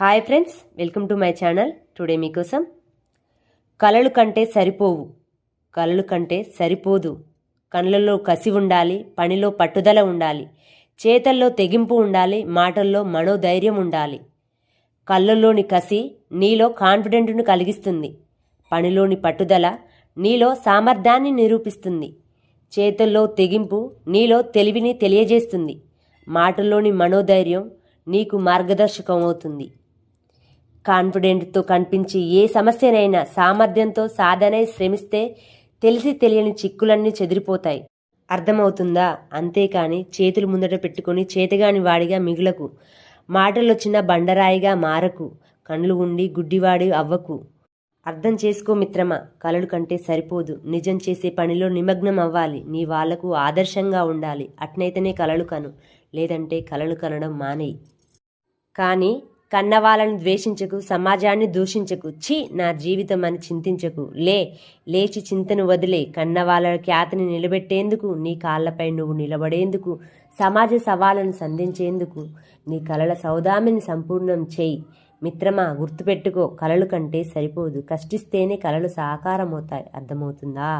Hi friends welcome to my channel today మీకోసం కలలు కంటే సరిపోవు. కలలు కంటే సరిపోదు. కళ్ళల్లో కసి ఉండాలి పనిలో పట్టుదల ఉండాలి చేతల్లో తెగింపు ఉండాలి మాటల్లో మనోధైర్యం ఉండాలి. కళ్ళల్లోని కసి నీలో కాన్ఫిడెంట్ను కలిగిస్తుంది. పనిలోని పట్టుదల నీలో సామర్థ్యాన్ని నిరూపిస్తుంది. చేతుల్లో తెగింపు నీలో తెలివిని తెలియజేస్తుంది. మాటల్లోని మనోధైర్యం నీకు మార్గదర్శకం అవుతుంది కాన్ఫిడెంట్తో కనిపించి ఏ సమస్యనైనా సామర్థ్యంతో సాధనై శ్రమిస్తే తెలిసి తెలియని చిక్కులన్నీ చెదిరిపోతాయి. అర్థమవుతుందా? అంతేకాని చేతులు ముందట పెట్టుకొని చేతగాని వాడిగా మిగులకు. మాటలొచ్చిన బండరాయిగా మారకు. కండ్లు ఉండి గుడ్డివాడి అవ్వకు. అర్థం చేసుకో మిత్రమా కలలు కంటే సరిపోదు. నిజం చేసే పనిలో నిమగ్నం అవ్వాలి. నీ వాళ్ళకు ఆదర్శంగా ఉండాలి. అట్నైతేనే కలలు కను. లేదంటే కలలు కనడం మానేయి. కానీ కన్నవాళ్ళని ద్వేషించకు సమాజాన్ని దూషించకు. ఛీ నా జీవితం అని చింతించకు. లే లేచి చింతను వదిలే. కన్నవాళ్ళ ఖ్యాతిని నిలబెట్టేందుకు నీ కాళ్ళపై నువ్వు నిలబడేందుకు సమాజ సవాళ్ళను సంధించేందుకు నీ కలల సౌదామిని సంపూర్ణం చేయి. మిత్రమా గుర్తుపెట్టుకో కలలు కంటే సరిపోదు. కష్టిస్తేనే కలలు సాకారమవుతాయి. అర్థమవుతుందా?